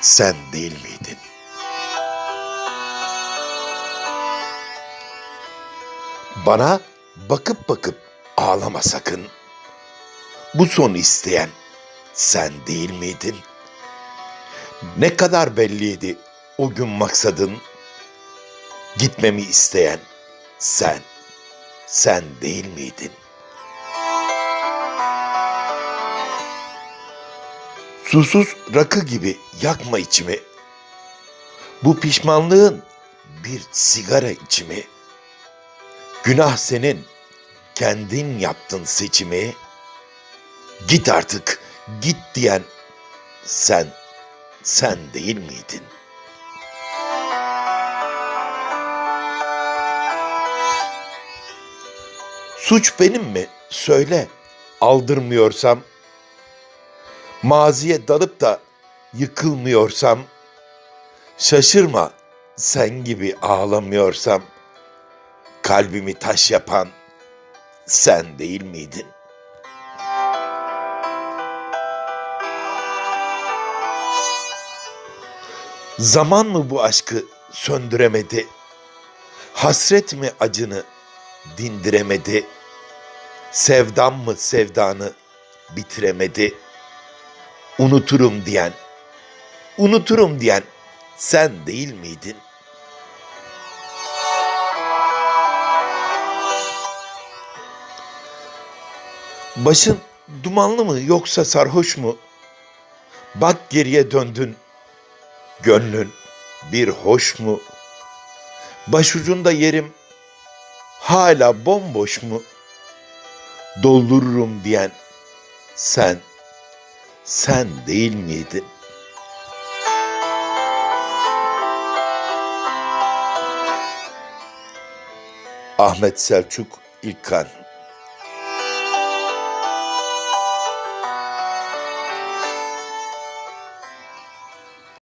sen değil miydin? Bana bakıp bakıp ağlama sakın. Bu sonu isteyen sen değil miydin? Ne kadar belliydi o gün maksadın. Gitmemi isteyen sen, sen değil miydin? Susuz rakı gibi yakma içimi. Bu pişmanlığın bir sigara içimi. Günah senin, kendin yaptın seçimi. Git artık, git diyen sen, sen değil miydin? Suç benim mi? Söyle, aldırmıyorsam. Maziye dalıp da yıkılmıyorsam. Şaşırma, sen gibi ağlamıyorsam. Kalbimi taş yapan sen değil miydin? Zaman mı bu aşkı söndüremedi? Hasret mi acını dindiremedi? Sevdam mı sevdanı bitiremedi? Unuturum diyen, unuturum diyen sen değil miydin? Başın dumanlı mı yoksa sarhoş mu? Bak geriye döndün. Gönlün bir hoş mu? Başucunda yerim hala bomboş mu? Doldururum diyen sen, sen değil miydin? Ahmet Selçuk İlkan